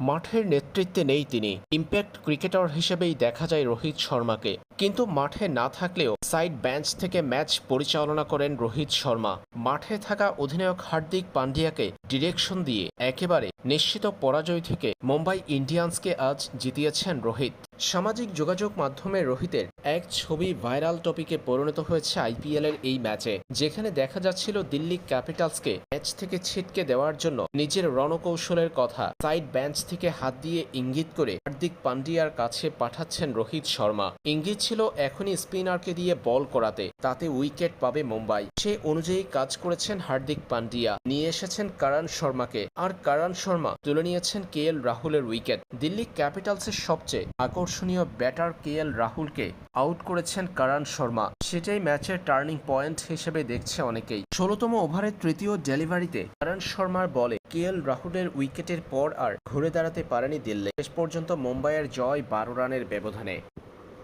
মাঠের নেতৃত্বে নেই তিনি। ইম্প্যাক্ট ক্রিকেটার হিসেবেই দেখা যায় রোহিত শর্মাকে। কিন্তু মাঠে না থাকলেও সাইড বেঞ্চ থেকে ম্যাচ পরিচালনা করেন রোহিত শর্মা। মাঠে থাকা অধিনায়ক হার্দিক পান্ডিয়াকে ডিরেকশন দিয়ে একেবারে নিশ্চিত পরাজয় থেকে মুম্বাই ইন্ডিয়ান্সকে আজ জিতিয়েছেন রোহিত। সামাজিক যোগাযোগ মাধ্যমে রোহিতের এক ছবি ভাইরাল টপিকে পরিণত হয়েছে আইপিএলের এই ম্যাচে, যেখানে দেখা যাচ্ছিল দিল্লি ক্যাপিটালসকে ম্যাচ থেকে ছিটকে দেওয়ার জন্য নিজের রণকৌশলের কথা। সাইড বেঞ্চ থেকে হাত দিয়ে ইঙ্গিত করে হার্দিক পান্ডিয়ার কাছে পাঠাচ্ছেন রোহিত শর্মা। ইঙ্গিত ছিল এখনই স্পিনারকে দিয়ে বল করাতে। তাতে উইকেট পাবে মুম্বাই। সে অনুযায়ী কাজ করেছেন হার্দিক পান্ডিয়া। নিয়ে এসেছেন কারণ শর্মাকে। আর কারণ শর্মা তুলে নিয়েছেন কে এল রাহুলের উইকেট। দিল্লি ক্যাপিটালসের সবচেয়ে আকর্ষণীয় ব্যাটার কে এল রাহুলকে আউট করেছেন কারণ শর্মা। সেটাই ম্যাচের টার্নিং পয়েন্ট হিসেবে দেখছে অনেকেই। ষোলোতম ওভারের তৃতীয় ডেলিভারিতে কারণ শর্মার বলে কে এল রাহুলের উইকেটের পর আর ঘুরে দাঁড়াতে পারেনি দিল্লি। শেষ পর্যন্ত মুম্বাইয়ের জয় বারো রানের ব্যবধানে।